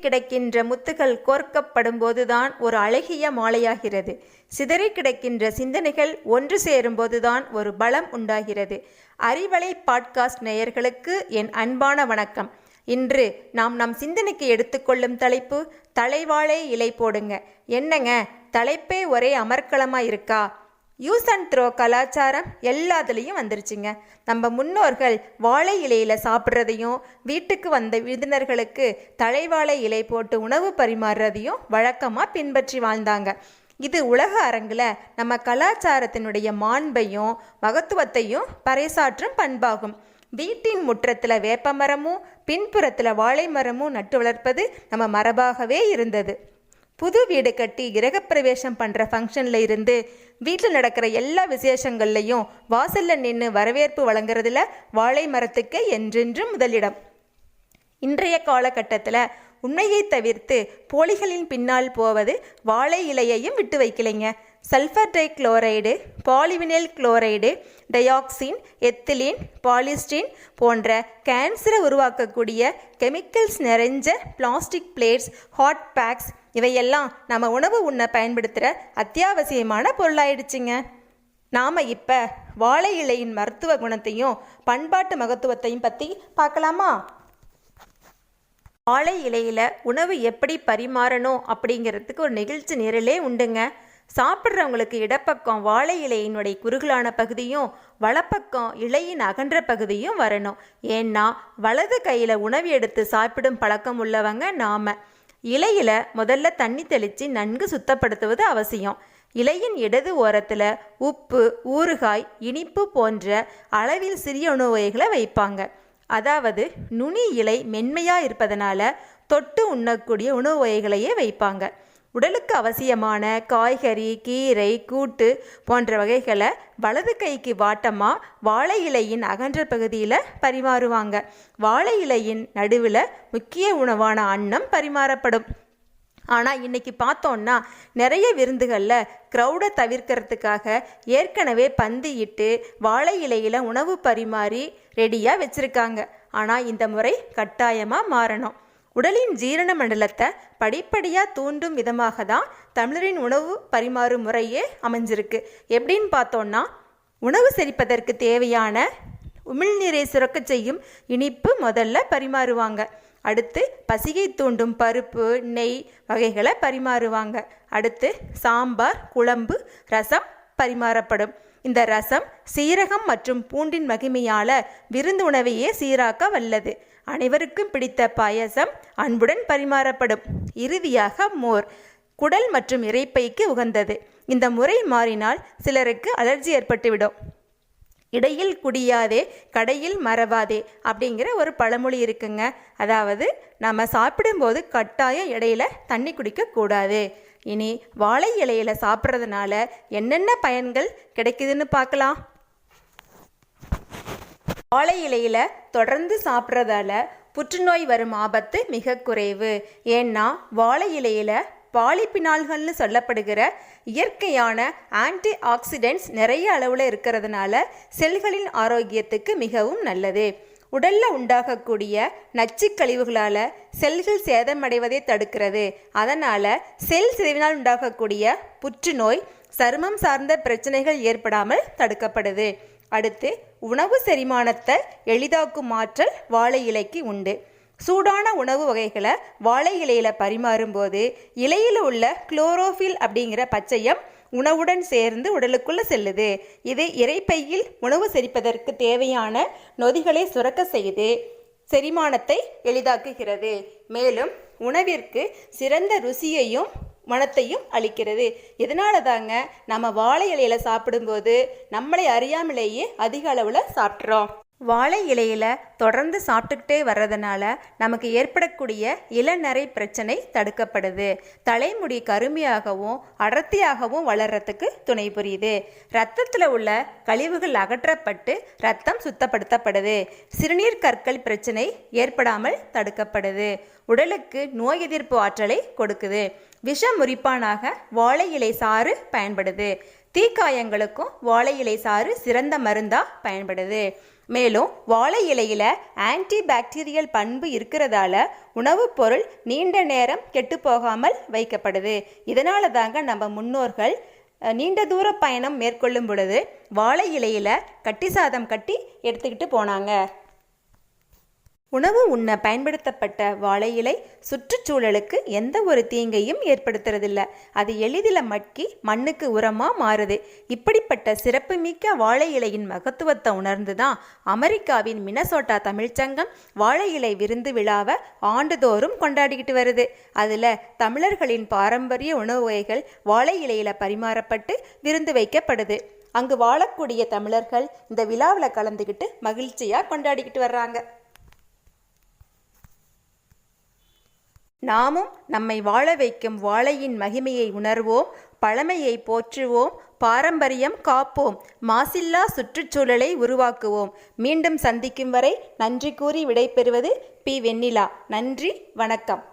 கிடக்கின்ற முத்துகள் கோர்க்கப்படும் போதுதான் ஒரு அழகிய மாலையாகிறது. சிதறி கிடக்கின்ற சிந்தனைகள் ஒன்று சேரும் போதுதான் ஒரு பலம் உண்டாகிறது. அறிவலை பாட்காஸ்ட் நேயர்களுக்கு என் அன்பான வணக்கம். இன்று நாம் நம் சிந்தனைக்கு எடுத்துக்கொள்ளும் தலைப்பு தலைவாழை இலை போடுங்க. என்னங்க தலைப்பே ஒரே அமர்க்களமாக இருக்கா? யூஸ் அண்ட் த்ரோ கலாச்சாரம் எல்லாத்துலேயும் வந்துருச்சுங்க. நம்ம முன்னோர்கள் வாழை இலையில் சாப்பிட்றதையும் வீட்டுக்கு வந்த விருந்தினர்களுக்கு தலைவாழை இலை போட்டு உணவு பரிமாறுறதையும் வழக்கமாக பின்பற்றி வாழ்ந்தாங்க. இது உலக அரங்கில் நம்ம கலாச்சாரத்தினுடைய மாண்பையும் மகத்துவத்தையும் பறைசாற்றும் பண்பாகும். வீட்டின் முற்றத்தில் வேப்பமரமும் பின்புறத்தில் வாழை மரமும் நட்டு வளர்ப்பது நம்ம மரபாகவே இருந்தது. புது வீடு கட்டி கிரகப்பிரவேசம் பண்ணுற ஃபங்க்ஷனில் இருந்து வீட்டில் நடக்கிற எல்லா விசேஷங்கள்லையும் வாசலில் நின்று வரவேற்பு வழங்குறதுல வாழை மரத்துக்கு என்றென்றும் முதலிடம். இன்றைய காலகட்டத்தில் உண்மையை தவிர்த்து போலிகளின் பின்னால் போவது வாழை இலையையும் விட்டு வைக்கலைங்க. Sulphur dichloride polyvinyl chloride dioxin ethylene polystyrene போன்ற கேன்சரை உருவாக்கக்கூடிய கெமிக்கல்ஸ் நிறைஞ்ச பிளாஸ்டிக் பிளேட்ஸ் ஹாட் பேக்ஸ் இவையெல்லாம் நம்ம உணவு உண்ண பயன்படுத்துகிற அத்தியாவசியமான பொருளாயிடுச்சுங்க. நாம் இப்போ வாழை இலையின் மருத்துவ குணத்தையும் பண்பாட்டு மகத்துவத்தையும் பற்றி பார்க்கலாமா? வாழை இலையில் உணவு எப்படி பரிமாறணும் அப்படிங்கிறதுக்கு ஒரு நிகழ்ச்சி நிரலே உண்டுங்க. சாப்பிட்றவங்களுக்கு இடப்பக்கம் வாழை இலையினுடைய குறுகலான பகுதியும் வலப்பக்கம் இலையின் அகன்ற பகுதியும் வரணும். ஏன்னா வலது கையில் உணவு எடுத்து சாப்பிடும் பழக்கம் உள்ளவங்க நாம. இலையில் முதல்ல தண்ணி தெளித்து நன்கு சுத்தப்படுத்துவது அவசியம். இலையின் இடது ஓரத்தில் உப்பு ஊறுகாய் இனிப்பு போன்ற அளவில் சிறிய உணவு வகைகளை வைப்பாங்க. அதாவது நுனி இலை மென்மையாக இருப்பதனால தொட்டு உண்ணக்கூடிய உணவு வகைகளையே வைப்பாங்க. உடலுக்கு அவசியமான காய்கறி கீரை கூட்டு போன்ற வகைகளை வலது கைக்கு வாட்டமாக வாழை இலையின் அகன்ற பகுதியில் பரிமாறுவாங்க. வாழை இலையின் நடுவில் முக்கிய உணவான அன்னம் பரிமாறப்படும். ஆனால் இன்னைக்கு பார்த்தோன்னா நிறைய விருந்துகளில் க்ரௌடை தவிர்க்கிறதுக்காக ஏற்கனவே பந்து இட்டு வாழை இலையில் உணவு பரிமாறி ரெடியாக வச்சுருக்காங்க. ஆனால் இந்த முறை கட்டாயமாக மாறணும். உடலின் ஜீரண மண்டலத்தை படிப்படியாக தூண்டும் விதமாக தான் தமிழரின் உணவு பரிமாறும் முறையே அமைஞ்சிருக்கு. எப்படின்னு பார்த்தோன்னா உணவு செரிப்பதற்கு தேவையான உமிழ்நீரை சுரக்க செய்யும் இனிப்பு முதல்ல பரிமாறுவாங்க. அடுத்து பசிகை தூண்டும் பருப்பு நெய் வகைகளை பரிமாறுவாங்க. அடுத்து சாம்பார் குழம்பு ரசம் பரிமாறப்படும். இந்த ரசம் சீரகம் மற்றும் பூண்டின் மகிமையால் விருந்து உணவையே சீராக்க வல்லது. அனைவருக்கும் பிடித்த பாயசம் அன்புடன் பரிமாறப்படும். இறுதியாக மோர் குடல் மற்றும் இறைப்பைக்கு உகந்தது. இந்த முறை மாறினால் சிலருக்கு அலர்ஜி ஏற்பட்டுவிடும். இடையில் குடியாதே கடையில் மறவாதே அப்படிங்கிற ஒரு பழமொழி இருக்குங்க. அதாவது நம்ம சாப்பிடும்போது கட்டாயம் இடையில தண்ணி குடிக்கக்கூடாது இனி வாழை இலையில சாப்பிட்றதுனால என்னென்ன பயன்கள் கிடைக்குதுன்னு பார்க்கலாம். வாழை இலையில தொடர்ந்து சாப்பிட்றதால புற்றுநோய் வரும் ஆபத்து மிக குறைவு. ஏன்னா வாழை இலையில பாலிபினால்கள்னு சொல்லப்படுகிற இயற்கையான ஆன்டி ஆக்சிடென்ட்ஸ் நிறைய அளவில் இருக்கிறதுனால செல்களின் ஆரோக்கியத்துக்கு மிகவும் நல்லது. உடல்ல உண்டாகக்கூடிய நச்சு கழிவுகளால் செல்கள் சேதமடைவதை தடுக்கிறது. அதனால செல் சிதைவினால் உண்டாகக்கூடிய புற்றுநோய் சருமம் சார்ந்த பிரச்சனைகள் ஏற்படாமல் தடுக்கப்படுது. அடுத்து உணவு செரிமானத்தை எளிதாக்கும் ஆற்றல் வாழை இலைக்கு உண்டு. சூடான உணவு வகைகளை வாழை இலையில் பரிமாறும்போது இலையில் உள்ள குளோரோஃபில் அப்படிங்கிற பச்சையம் உணவுடன் சேர்ந்து உடலுக்குள்ளே செல்லுது. இது இறைப்பையில் உணவு செரிப்பதற்கு தேவையான நொதிகளை சுரக்க செய்து செரிமானத்தை எளிதாக்குகிறது. மேலும் உணவிற்கு சிறந்த ருசியையும் மனத்தையும் அளிக்கிறது. இதனால தாங்க நம்ம வாழை இலையில சாப்பிடும்போது நம்மளை அறியாமலேயே அதிக அளவில் சாப்பிட்றோம்? வாழை இலையில தொடர்ந்து சாப்பிட்டுக்கிட்டே வர்றதுனால நமக்கு ஏற்படக்கூடிய இளநரை பிரச்சனை தடுக்கப்படுது. தலைமுடி கருமையாகவும் அடர்த்தியாகவும் வளர்றதுக்கு துணை புரியுது. ரத்தத்தில் உள்ள கழிவுகள் அகற்றப்பட்டு ரத்தம் சுத்தப்படுத்தப்படுது. சிறுநீர் கற்கள் பிரச்சனை ஏற்படாமல் தடுக்கப்படுது. உடலுக்கு நோய் எதிர்ப்பு ஆற்றலை கொடுக்குது. விஷ முறிப்பானாக வாழை இலை சாறு பயன்படுது. தீக்காயங்களுக்கும் வாழை இலை சாறு சிறந்த மருந்தாக பயன்படுது. மேலும் வாழை இலையில் ஆன்டி பாக்டீரியல் பண்பு இருக்கிறதால உணவுப் பொருள் நீண்ட நேரம் கெட்டுப்போகாமல் வைக்கப்படுது. இதனால தாங்க நம்ம முன்னோர்கள் நீண்ட தூர பயணம் மேற்கொள்ளும் பொழுது வாழை இலையில் கட்டி சாதம் கட்டி எடுத்துக்கிட்டு போனாங்க. உணவு உண்ண பயன்படுத்தப்பட்ட வாழை இலை சுற்றுச்சூழலுக்கு எந்த ஒரு தீங்கையும் ஏற்படுத்துறதில்ல. அது எளிதில் மட்கி மண்ணுக்கு உரமாக மாறுது. இப்படிப்பட்ட சிறப்புமிக்க வாழை இலையின் மகத்துவத்தை உணர்ந்து தான் அமெரிக்காவின் மினசோட்டா தமிழ்ச்சங்கம் வாழை இலை விருந்து விழாவை ஆண்டுதோறும் கொண்டாடிக்கிட்டு வருது. அதில் தமிழர்களின் பாரம்பரிய உணவு வகைகள் வாழை இலையில் பரிமாறப்பட்டு விருந்து வைக்கப்படுது. அங்கு வாழக்கூடிய தமிழர்கள் இந்த விழாவில் கலந்துக்கிட்டு மகிழ்ச்சியாக கொண்டாடிக்கிட்டு வர்றாங்க. நாமும் நம்மை வாழ வைக்கும் வாழையின் மகிமையை உணர்வோம் பழமையை போற்றுவோம் பாரம்பரியம் காப்போம் மாசில்லா சுற்றுச்சூழலை உருவாக்குவோம். மீண்டும் சந்திக்கும் வரை நன்றி கூறி விடைபெறுவது பி. வெண்ணிலா. நன்றி வணக்கம்.